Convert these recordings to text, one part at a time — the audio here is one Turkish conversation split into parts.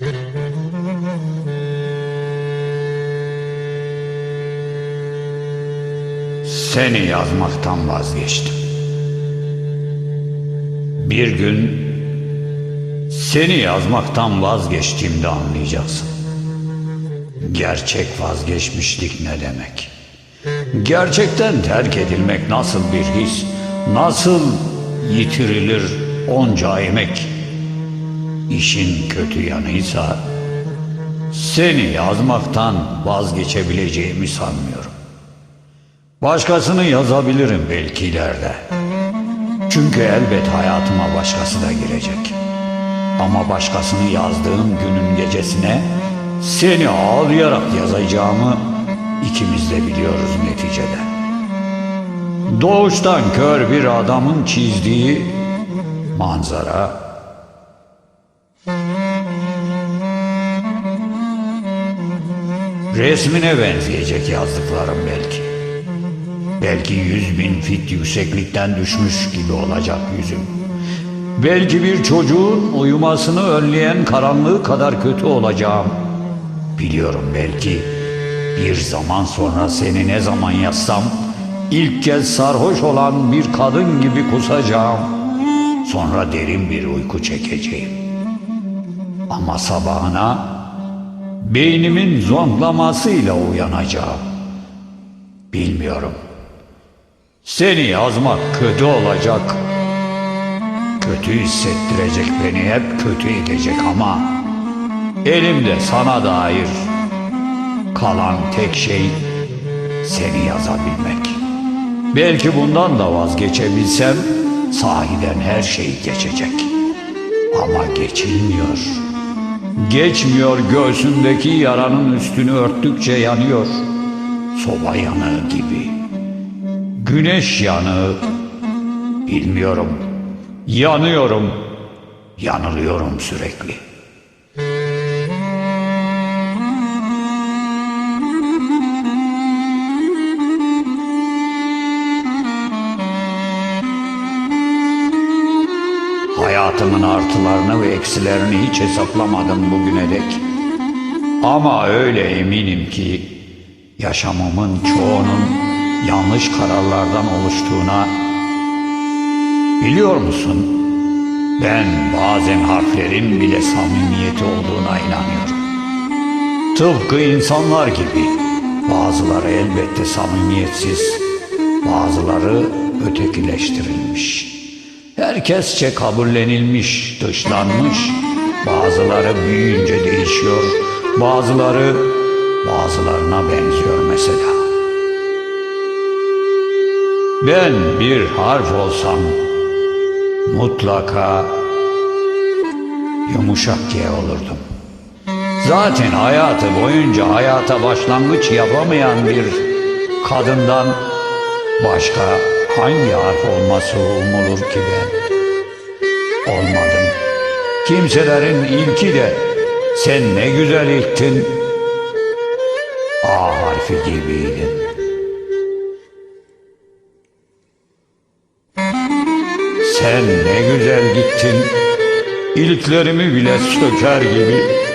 Seni yazmaktan vazgeçtim. Bir gün seni yazmaktan vazgeçtiğimde anlayacaksın. Gerçek vazgeçmişlik ne demek? Gerçekten terk edilmek nasıl bir his? Nasıl yitirilir onca emek? İşin kötü yanıysa seni yazmaktan vazgeçebileceğimi sanmıyorum. Başkasını yazabilirim belki ileride. Çünkü elbet hayatıma başkası da girecek. Ama başkasını yazdığım günün gecesine seni ağlayarak yazacağımı ikimiz de biliyoruz neticede. Doğuştan kör bir adamın çizdiği manzara resmine benzeyecek yazdıklarım belki. Belki yüz bin fit yükseklikten düşmüş gibi olacak yüzüm. Belki bir çocuğun uyumasını önleyen karanlığı kadar kötü olacağım. Biliyorum belki bir zaman sonra seni ne zaman yazsam ilk kez sarhoş olan bir kadın gibi kusacağım. Sonra derin bir uyku çekeceğim. Ama sabahına beynimin zonklamasıyla uyanacağım. Bilmiyorum. Seni yazmak kötü olacak. Kötü hissettirecek beni hep kötü edecek ama elimde sana dair kalan tek şey seni yazabilmek. Belki bundan da vazgeçebilsem sahiden her şey geçecek. Ama geçilmiyor. Geçmiyor göğsündeki yaranın üstünü örttükçe yanıyor. Soba yanığı gibi. Güneş yanığı. Bilmiyorum. Yanıyorum. Yanılıyorum sürekli. Hayatımın artılarını ve eksilerini hiç hesaplamadım bugüne dek. Ama öyle eminim ki yaşamımın çoğunun yanlış kararlardan oluştuğuna biliyor musun? Ben bazen harflerin bile samimiyeti olduğuna inanıyorum. Tıpkı insanlar gibi bazıları elbette samimiyetsiz, bazıları ötekileştirilmiş. Herkesçe kabullenilmiş, dışlanmış. Bazıları büyüyünce değişiyor, bazıları bazılarına benziyor mesela. Ben bir harf olsam mutlaka yumuşak G olurdum. Zaten hayatı boyunca hayata başlangıç yapamayan bir kadından başka hangi harf olması umulur ki ben? Olmadım. Kimselerin ilki de sen ne güzel ilktin. A harfi gibiydin. Sen ne güzel gittin. İlklerimi bile söker gibi.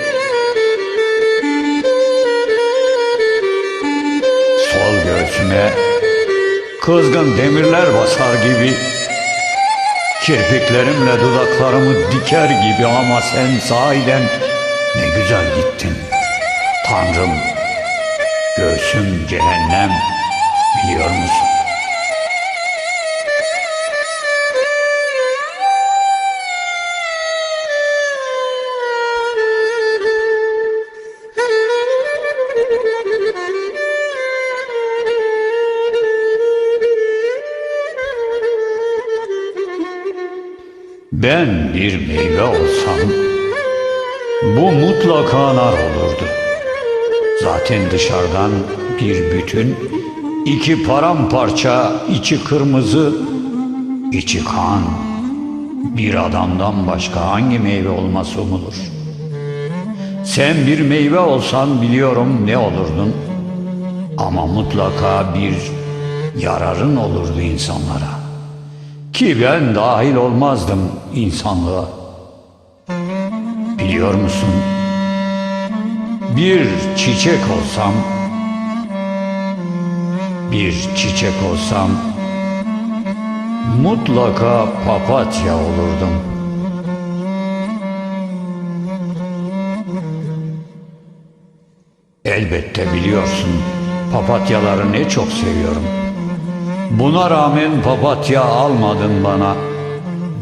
Kızgın demirler basar gibi. Kirpiklerimle dudaklarımı diker gibi ama sen sahiden ne güzel gittin. Tanrım, göğsüm cehennem biliyor musun? Ben bir meyve olsam bu mutlaka nar olurdu. Zaten dışarıdan bir bütün, iki paramparça, içi kırmızı, içi kan. Bir adamdan başka hangi meyve olması umulur? Sen bir meyve olsan biliyorum ne olurdun. Ama mutlaka bir yararın olurdu insanlara. Ki ben dahil olmazdım insanlığa. Biliyor musun? Bir çiçek olsam, bir çiçek olsam, mutlaka papatya olurdum. Elbette biliyorsun, papatyaları ne çok seviyorum. Buna rağmen papatya almadın bana.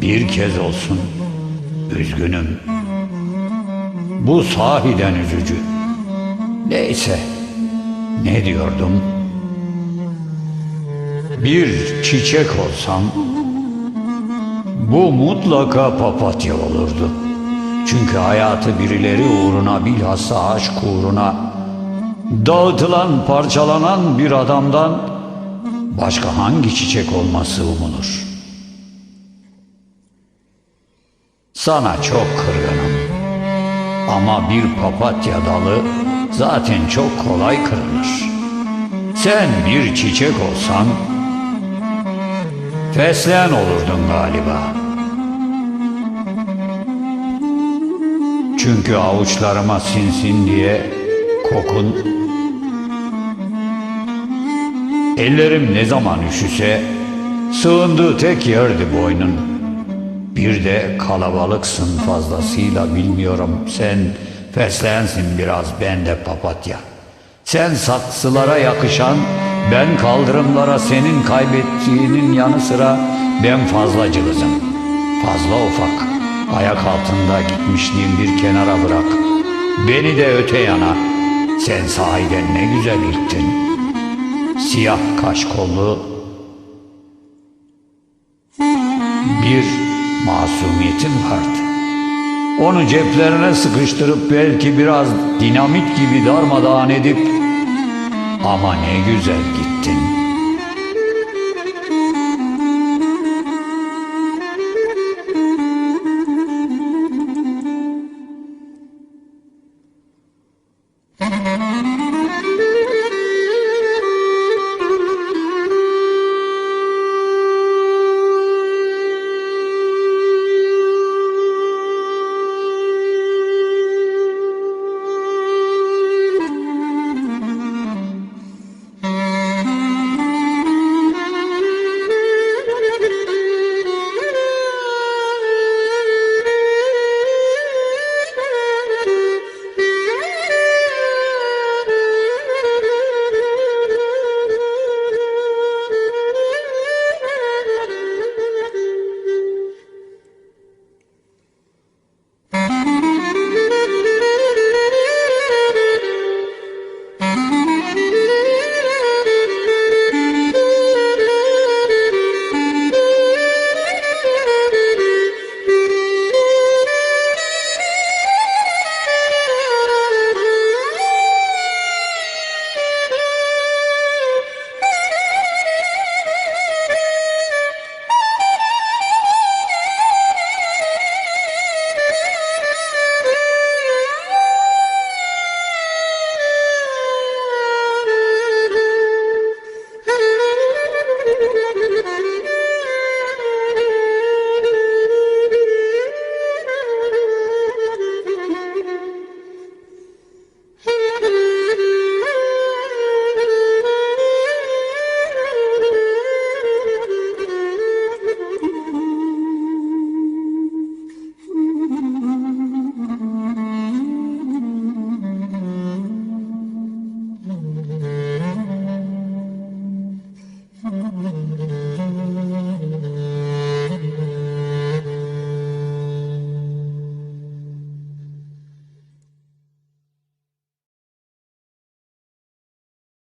Bir kez olsun. Üzgünüm. Bu sahiden üzücü. Neyse. Ne diyordum? Bir çiçek olsam bu mutlaka papatya olurdu. Çünkü hayatı birileri uğruna bilhassa aşk uğruna dağıtılan parçalanan bir adamdan başka hangi çiçek olması umulur? Sana çok kırgınım. Ama bir papatya dalı zaten çok kolay kırılır. Sen bir çiçek olsan fesleğen olurdun galiba. Çünkü avuçlarıma sinsin diye kokun Ellerim ne zaman üşüse sığındığı tek yerdi boynun. Bir de kalabalıksın fazlasıyla bilmiyorum. Sen fesleğensin biraz ben de papatya. Sen saksılara yakışan ben kaldırımlara senin kaybettiğinin yanı sıra ben fazla cılızım. Fazla ufak. Ayak altında gitmişliğim bir kenara bırak. Beni de öte yana. Sen sahiden ne güzel gittin. Siyah kaş kollu bir masumiyetin vardı. Onu ceplerine sıkıştırıp belki biraz dinamit gibi darmadağın edip ama ne güzel gittin.